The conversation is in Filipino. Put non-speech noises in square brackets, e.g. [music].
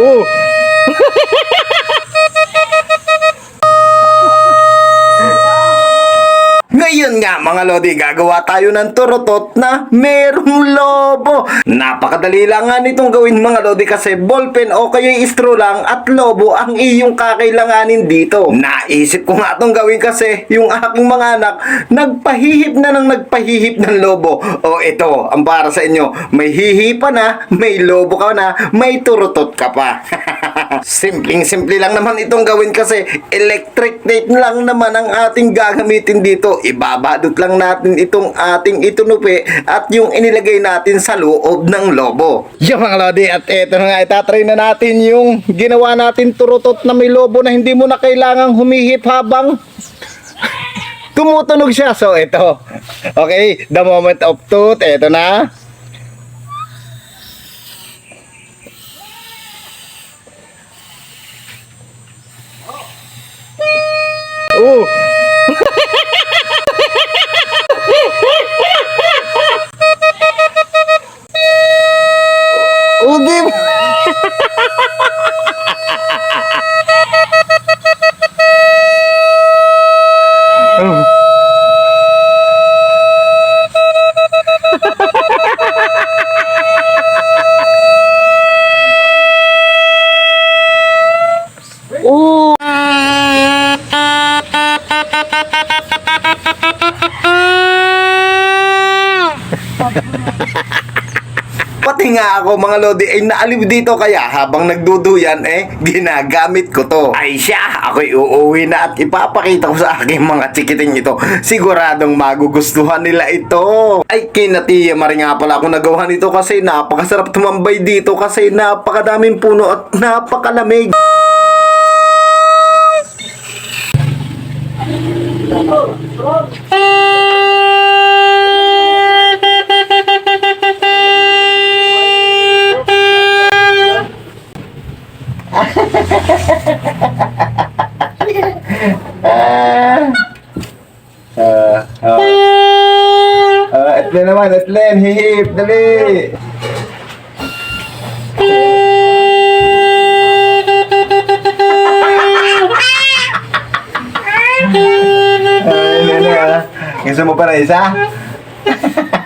Oh. [laughs] Ngayon nga mga Lodi, gagawa tayo ng turutot na merong lobo. Napakadali lang nga nitong gawin mga Lodi kasi ballpen o kaya straw lang at lobo ang iyong kakailanganin dito. Naisip ko nga itong gawin kasi yung aking mga anak nagpahihip na ng nagpahihip ng lobo. O ito, ang para sa inyo, may hihipa na, may lobo ka na, may turutot ka pa. [laughs] Simpleng-simple lang naman itong gawin kasi electric tape lang naman ang ating gagamitin dito. Ibabadot lang natin itong ating itunupi at yung inilagay natin sa loob ng lobo. Yung mga lodi at eto na nga itatry na natin yung ginawa natin turutot na may lobo na hindi mo na kailangang humihip habang [laughs] tumutunog siya. So ito. Okay, the moment of truth. Eto na. Oh, di [laughs] Pati nga ako mga lodi ay naalib dito kaya habang nagduduyan eh ginagamit ko to. Ay siya, ako'y uuwi na at ipapakita ko sa aking mga chikiting ito. Siguradong magugustuhan nila ito. Ay kinatiya mari nga pala ako nagawa nito kasi napakasarap tumambay dito kasi napakadaming puno at napakalamig. [laughs] ah. Ah. Ah, ah Etlen naman, Etlen. Hihip, dali. Ay, lalo ah. Gusto ah. mo para isa? [laughs]